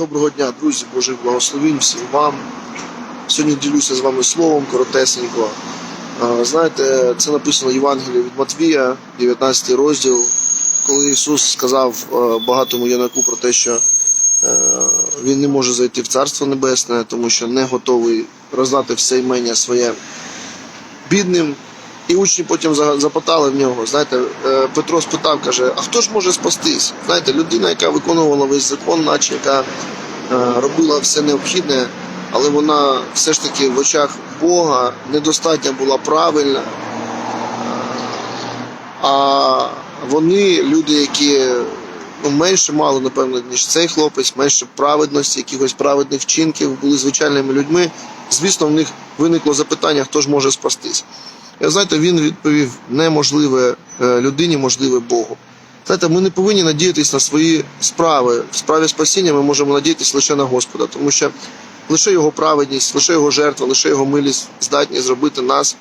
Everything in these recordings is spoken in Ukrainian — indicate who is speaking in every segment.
Speaker 1: Доброго дня, друзі, Божих благословінь всім вам. Сьогодні ділюся з вами словом коротесенько. Знаєте, це написано в Євангелії від Матвія, 19 розділ, коли Ісус сказав е, багатому юнаку про те, що е, він не може зайти в Царство Небесне, тому що не готовий роздати все імення своє бідним. І учні потім запитали в нього. Знаєте, е, Петро спитав, каже: а хто ж може спастись? Знаєте, людина, яка виконувала весь закон, наче яка е, робила все необхідне, але вона все ж таки в очах Бога недостатньо була правильна. А вони, люди, які ну, менше мали, напевно, ніж цей хлопець, менше праведності, якихось праведних вчинків, були звичайними людьми. Звісно, в них виникло запитання, хто ж може спастись. Знаєте, він відповів: неможливе е, людині, можливе Богу. Знаєте, ми не повинні надіятися на свої справи. В справі спасіння ми можемо надіятися лише на Господа, тому що лише його праведність, лише його жертва, лише його милість здатні зробити нас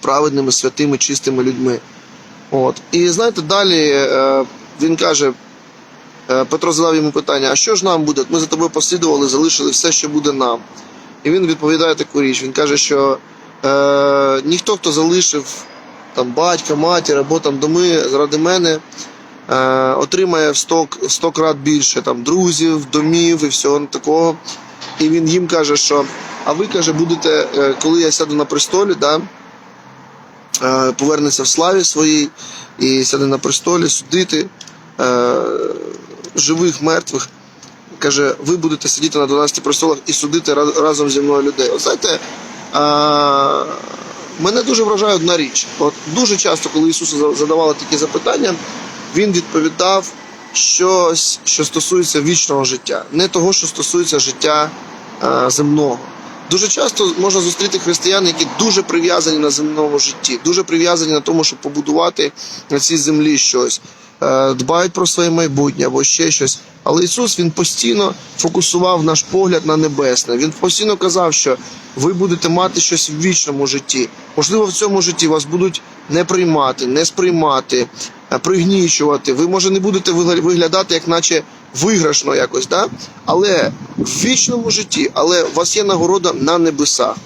Speaker 1: праведними, святими, чистими людьми. От. І знаєте, далі е, він каже, е, Петро задав йому питання: а що ж нам буде? Ми за тобою послідували, залишили все, що буде нам. І він відповідає таку річ. Він каже, що е, ніхто, хто залишив там батька, матір або там доми заради мене, е, отримає в 100, 100 крат більше там друзів, домів і всього такого. І він їм каже, що а ви каже, будете, е, коли я сяду на престолі, да, е, повернеться в славі своїй і сяде на престолі судити е, живих, мертвих. Каже, ви будете сидіти на 12 престолах і судити разом зі мною людей. От знаєте, а, мене дуже вражає одна річ. От дуже часто, коли Ісусу за- задавали такі запитання, він відповідав щось, що стосується вічного життя, не того, що стосується життя а, земного. Дуже часто можна зустріти християн, які дуже прив'язані на земному житті, дуже прив'язані на тому, щоб побудувати на цій землі щось, е, дбають про своє майбутнє або ще щось. Але Ісус Він постійно фокусував наш погляд на небесне. Він постійно казав, що ви будете мати щось в вічному житті. Можливо, в цьому житті вас будуть не приймати, не сприймати, е, пригнічувати. Ви, може, не будете вигля- виглядати, як наче виграшно якось, да? але в вічному житті, але у вас є нагорода на небесах.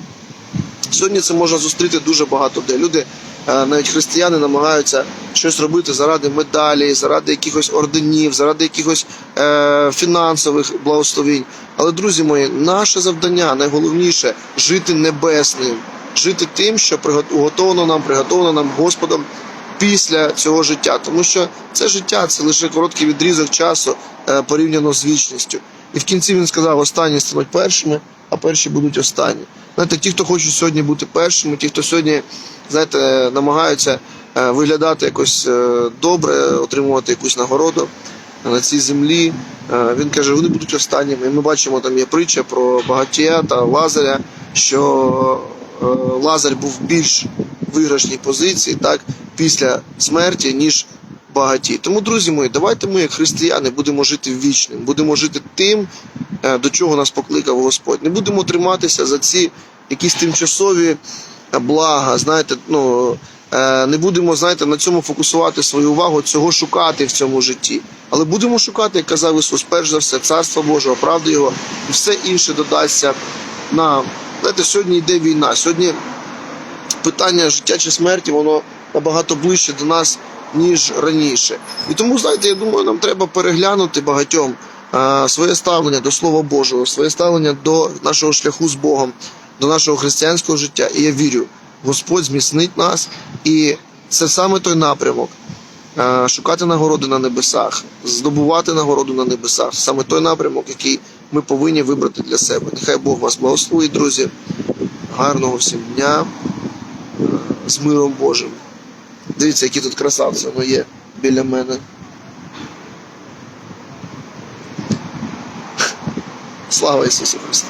Speaker 1: Сьогодні це можна зустріти дуже багато де. Люди, е, навіть християни, намагаються щось робити заради медалі, заради якихось орденів, заради якихось е, фінансових благословінь. Але, друзі мої, наше завдання найголовніше жити небесним, жити тим, що приготовлено нам, приготовлено нам Господом після цього життя. Тому що це життя це лише короткий відрізок часу е, порівняно з вічністю. І в кінці він сказав: останні стануть першими, перші будуть останні. Знаєте, ті, хто хочуть сьогодні бути першими, ті, хто сьогодні, знаєте, намагаються е, виглядати якось е, добре, отримувати якусь нагороду на цій землі. Е, Він каже, вони будуть останніми. Ми бачимо, там є притча про багатія та Лазаря, що Лазар був більш виграшній позиції, так, після смерті, ніж багаті. Тому, друзі мої, давайте ми, як християни, будемо жити вічним, будемо жити тим, до чого нас покликав Господь. Не будемо триматися за ці якісь тимчасові е, блага, знаєте, ну. е, Не будемо, знаєте, на цьому фокусувати свою увагу, цього шукати в цьому житті. Але будемо шукати, як казав Ісус, перш за все, царство Божого, правду Його, і все інше додасться нам. Знаєте, сьогодні йде війна. Сьогодні питання життя чи смерті, воно набагато ближче до нас, ніж раніше. І тому, знаєте, я думаю, нам треба переглянути багатьом своє ставлення до Слова Божого, своє ставлення до нашого шляху з Богом, до нашого християнського життя. І я вірю, Господь зміцнить нас, і це саме той напрямок. Шукати нагороди на небесах, здобувати нагороду на небесах, саме той напрямок, який ми повинні вибрати для себе. Нехай Бог вас благословить, друзі. Гарного всім дня з миром Божим. Дивіться, які тут красавці воно є біля мене. Слава Ісусу Христу!